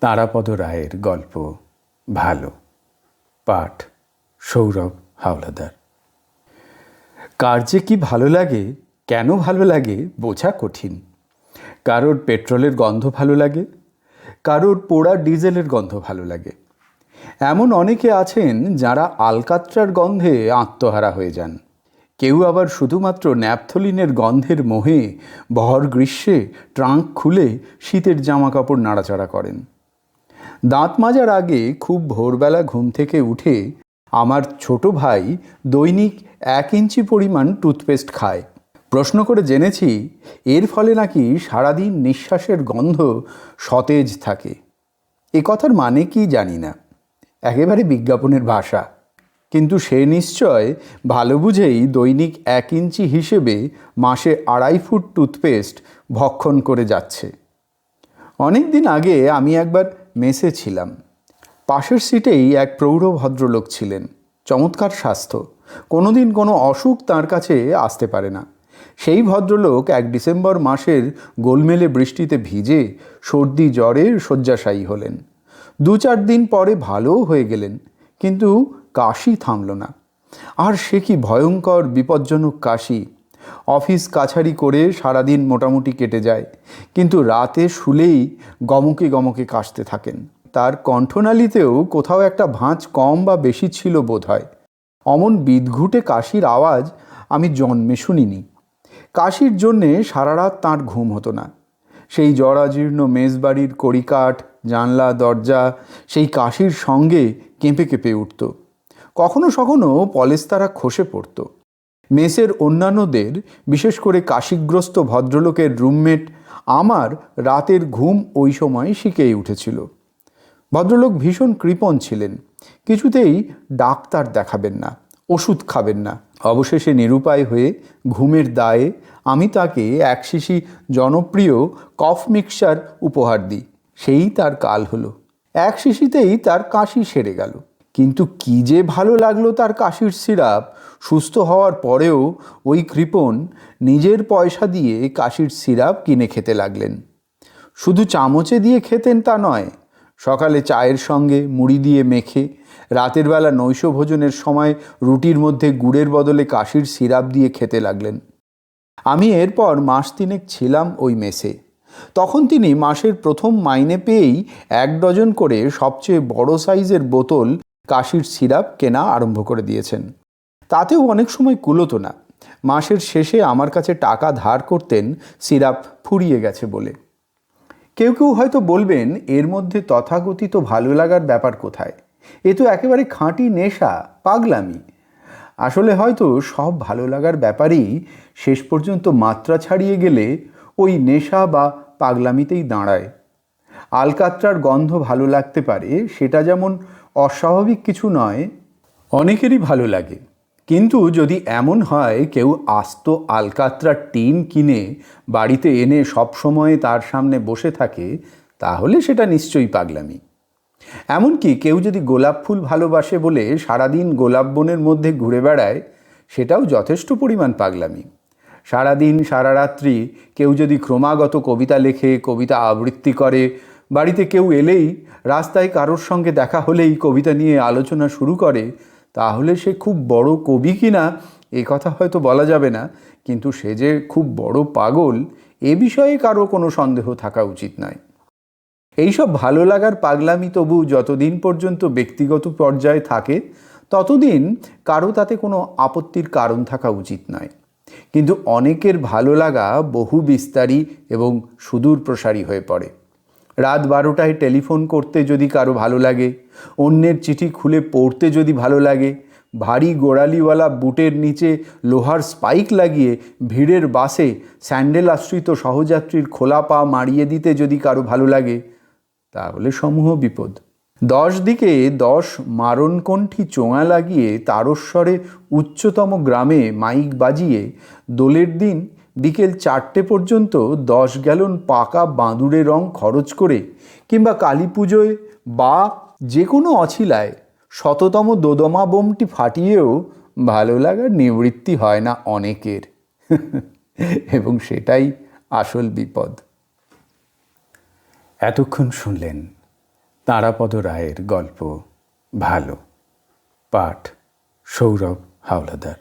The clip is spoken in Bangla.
তারাপদ রায়ের গল্প ভালো। পাঠ, সৌরভ হাওলাদার। কার যে কি ভালো লাগে, কেন ভালো লাগে, বোঝা কঠিন। কারোর পেট্রোলের গন্ধ ভালো লাগে, কারোর পোড়া ডিজেলের গন্ধ ভালো লাগে। এমন অনেকে আছেন যারা আলকাত্রার গন্ধে আত্মহারা হয়ে যান। কেউ আবার শুধুমাত্র ন্যাপথলিনের গন্ধের মোহে ভর গ্রীষ্মে, ট্রাঙ্ক খুলে, শীতের জামা কাপড় নাড়াচাড়া করেন। দাঁত মাজার আগে খুব ভোরবেলা ঘুম থেকে উঠে আমার ছোট ভাই দৈনিক এক ইঞ্চি পরিমাণ টুথপেস্ট খায়। প্রশ্ন করে জেনেছি, এর ফলে নাকি সারাদিন নিঃশ্বাসের গন্ধ সতেজ থাকে। এ কথার মানে কি জানি না। একেবারে বিজ্ঞাপনের ভাষা। কিন্তু সে নিশ্চয় ভালো বুঝেই দৈনিক এক ইঞ্চি হিসেবে মাসে আড়াই ফুট টুথপেস্ট ভক্ষণ করে যাচ্ছে। অনেক দিন আগে আমি একবার মেসে ছিলাম। পাশের সিটেই এক প্রৌঢ় ভদ্রলোক ছিলেন। চমৎকার স্বাস্থ্য। কোনোদিন কোনো অসুখ তার কাছে আসতে পারে না। সেই ভদ্রলোক এক ডিসেম্বর মাসের গোলমেলে বৃষ্টিতে ভিজে সর্দি জ্বরে শয্যাশায়ী হলেন। দু চার দিন পরে ভালোও হয়ে গেলেন, কিন্তু কাশি থামল না। আর সে কি ভয়ঙ্কর, বিপজ্জনক কাশি অফিস কাছারি করে সারাদিন মোটামুটি কেটে যায়। কিন্তু রাতে শুলেই গমকে গমকে কাশতে থাকেন। তার কণ্ঠনালীতেও কোথাও একটা ভাঁজ কম বা বেশি ছিল বোধ হয় অমন বিদঘুটে কাশির আওয়াজ আমি জন্মে শুনিনি। কাশির জন্যে সারা রাত তাঁর ঘুম হতো না। সেই জরাজীর্ণ মেজবাড়ির কড়িকাঠ, জানলা, দরজা, সেই কাশির সঙ্গে কেঁপে কেঁপে উঠত। কখনো সখনো পলেস্তারা খসে পড়ত। মেসের অন্যান্যদের, বিশেষ করে কাশিগ্রস্ত ভদ্রলোকের রুমমেট, আমার রাতের ঘুম ওই সময় শিখেই উঠেছিল। ভদ্রলোক ভীষণ কৃপণ ছিলেন। কিছুতেই ডাক্তার দেখাবেন না, ওষুধ খাবেন না। অবশেষে নিরুপায় হয়ে ঘুমের দায়ে আমি তাকে এক শিশি জনপ্রিয় কফ মিক্সচার উপহার দিই। সেই তার কাল হলো। এক শিশিতেই তার কাশি সেরে গেল। কিন্তু কি যে ভালো লাগল তার কাশির সিরাপ। সুস্থ হওয়ার পরেও ওই কৃপণ নিজের পয়সা দিয়ে কাশির সিরাপ কিনে খেতে লাগলেন। শুধু চামচে দিয়ে খেতেন তা নয়, সকালে চায়ের সঙ্গে মুড়ি দিয়ে মেখে, রাতের বেলা নৈশ ভোজনের সময় রুটির মধ্যে গুড়ের বদলে কাশির সিরাপ দিয়ে খেতে লাগলেন। আমি এরপর মাস তিনেক ছিলাম ওই মেসে। তখন তিনি মাসের প্রথম মাইনে পেয়েই এক ডজন করে সবচেয়ে বড় সাইজের বোতল কাশির সিরাপ কেনা আরম্ভ করে দিয়েছেন। তাতেও অনেক সময় কুলোতো না। মাসের শেষে আমার কাছে টাকা ধার করতেন, সিরাপ ফুরিয়ে গেছে বলে। কেউ কেউ হয়তো বলবেন, এর মধ্যে তথাকথিত ভালো লাগার ব্যাপার কোথায়? এ তো একেবারে খাঁটি নেশা, পাগলামি। আসলে হয়তো সব ভালো লাগার ব্যাপারেই শেষ পর্যন্ত মাত্রা ছাড়িয়ে গেলে ওই নেশা বা পাগলামিতেই দাঁড়ায়। আলকাত্রার গন্ধ ভালো লাগতে পারে, সেটা যেমন অস্বাভাবিক কিছু নয়, অনেকেরই ভালো লাগে। কিন্তু যদি এমন হয়, কেউ আস্ত আলকাত্রার টিন কিনে বাড়িতে এনে সবসময় তার সামনে বসে থাকে, তাহলে সেটা নিশ্চয়ই পাগলামি। এমনকি কেউ যদি গোলাপ ফুল ভালোবাসে বলে সারাদিন গোলাপ বনের মধ্যে ঘুরে বেড়ায়, সেটাও যথেষ্ট পরিমাণ পাগলামি। সারাদিন, সারা রাত্রি কেউ যদি ক্রমাগত কবিতা লেখে, কবিতা আবৃত্তি করে বাড়িতে কেউ এলেই রাস্তায় কারোর সঙ্গে দেখা হলেই কবিতা নিয়ে আলোচনা শুরু করে, তাহলে সে খুব বড় কবি কিনা এ কথা হয়তো বলা যাবে না, কিন্তু সে যে খুব বড় পাগল, এ বিষয়ে কারও কোনো সন্দেহ থাকা উচিত নয়। এইসব ভালো লাগার পাগলামি তবু যতদিন পর্যন্ত ব্যক্তিগত পর্যায়ে থাকে, ততদিন কারও তাতে কোনো আপত্তির কারণ থাকা উচিত নয়। কিন্তু অনেকের ভালো লাগা বহু বিস্তারী এবং সুদূর প্রসারী হয়ে পড়ে। রাত বারোটায় টেলিফোন করতে যদি কারও ভালো লাগে, অন্যের চিঠি খুলে পড়তে যদি ভালো লাগে, ভারী গোড়ালিওয়ালা বুটের নিচে লোহার স্পাইক লাগিয়ে ভিড়ের বাসে স্যান্ডেল আশ্রিত সহযাত্রীর খোলা পা মারিয়ে দিতে যদি কারও ভালো লাগে, তাহলে সমূহ বিপদ। দশ দিকে দশ মারণকণ্ঠী চোঙা লাগিয়ে তারস্বরে উচ্চতম গ্রামে মাইক বাজিয়ে দোলের দিন বিকেল চারটে পর্যন্ত দশ গ্যালন পাকা বাঁদুড়ে রং খরচ করে কিংবা কালী পুজোয় বা যে কোনো অছিলায় শততম দোদমা বোমটি ফাটিয়েও ভালো লাগার নিবৃত্তি হয় না অনেকের। এবং সেটাই আসল বিপদ। এতক্ষণ শুনলেন তারাপদ রায়ের গল্প ভালো, পাঠ সৌরভ হাওলাদার।